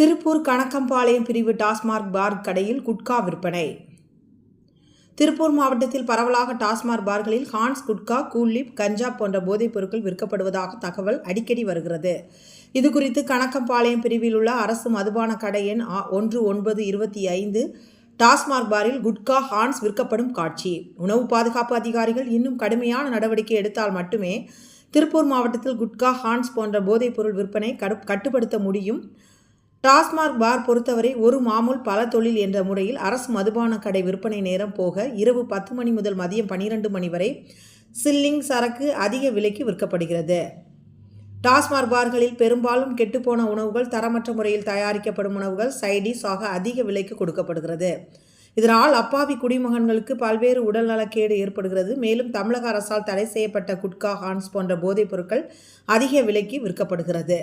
திருப்பூர் கணக்கம்பாளையம் பிரிவு டாஸ்மார்க் பார் கடையில் குட்கா விற்பனை. திருப்பூர் மாவட்டத்தில் பரவலாக டாஸ்மாக் பார்களில் ஹான்ஸ் குட்கா கூலிப் கஞ்சா போன்ற போதைப் பொருட்கள் விற்கப்படுவதாக தகவல் அடிக்கடி வருகிறது. இதுகுறித்து கணக்கம்பாளையம் பிரிவில் உள்ள அரசு மதுபான கடை எண் ஒன்று ஒன்பது இருபத்தி ஐந்து டாஸ்மாக் பாரில் குட்கா ஹான்ஸ் விற்கப்படும் காட்சி. உணவு பாதுகாப்பு அதிகாரிகள் இன்னும் கடுமையான நடவடிக்கை எடுத்தால் மட்டுமே திருப்பூர் மாவட்டத்தில் குட்கா ஹான்ஸ் போன்ற போதைப் பொருள் விற்பனை கடு- கட்டுப்படுத்த முடியும். டாஸ்மாக் பார் பொறுத்தவரை ஒரு மாமூல் பல தொழில் என்ற முறையில் அரசு மதுபான கடை விற்பனை நேரம் போக இரவு பத்து மணி முதல் மதியம் பன்னிரண்டு மணி வரை சில்லிங் சரக்கு அதிக விலைக்கு விற்கப்படுகிறது. டாஸ்மாக் பார்களில் பெரும்பாலும் கெட்டுப்போன உணவுகள் தரமற்ற முறையில் தயாரிக்கப்படும் உணவுகள் சைடிஸ் ஆக அதிக விலைக்கு கொடுக்கப்படுகிறது. இதனால் அப்பாவி குடிமகன்களுக்கு பல்வேறு உடல்நலக்கேடு ஏற்படுகிறது. மேலும் தமிழக அரசால் தடை செய்யப்பட்ட குட்கா ஹான்ஸ் போன்ற போதைப் பொருட்கள் அதிக விலைக்கு விற்கப்படுகிறது.